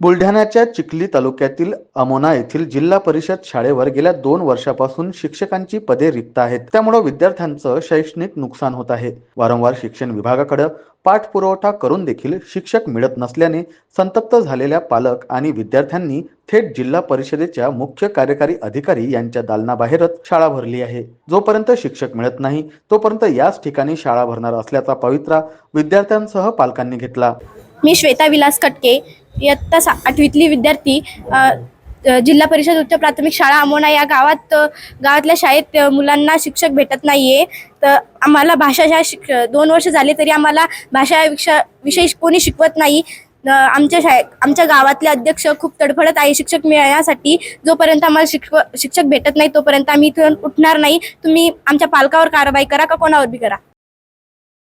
बुलढाण्याच्या चिखली तालुक्यातील अमोना येथील जिल्हा परिषद शाळेवर गेल्या दोन वर्षापासून शिक्षकांची पदे रिक्त आहेत. त्यामुळे विद्यार्थ्यांचं शैक्षणिक नुकसान होत आहे. वारंवार शिक्षण विभागाकडे पाठपुरवठा करून देखील शिक्षक मिळत नसल्याने संतप्त झालेल्या पालक आणि विद्यार्थ्यांनी थेट जिल्हा परिषदेच्या मुख्य कार्यकारी अधिकारी यांच्या दालनाबाहेरच शाळा भरली आहे. जोपर्यंत शिक्षक मिळत नाही तोपर्यंत याच ठिकाणी शाळा भरणार असल्याचा पवित्रा विद्यार्थ्यांसह पालकांनी घेतला. मी श्वेता विलास कटके इयत्ता सा आठवीतली विद्यार्थी जिल्हा परिषद उच्च प्राथमिक शाळा अमोना या गावात गावातल्या शाळेत मुलांना शिक्षक भेटत नाही आहे तर आम्हाला भाषा शाळा शिक दोन वर्ष झाले तरी आम्हाला भाषा विषय विषयी कोणी शिकवत नाही. आमच्या शाळे आमच्या गावातले अध्यक्ष खूप तडफडत आहे शिक्षक मिळण्यासाठी. जोपर्यंत आम्हाला शिक्षक शिक्षक भेटत नाही तोपर्यंत आम्ही इथून उठणार नाही. तुम्ही आमच्या पालकावर कारवाई करा का कोणावर बी करा?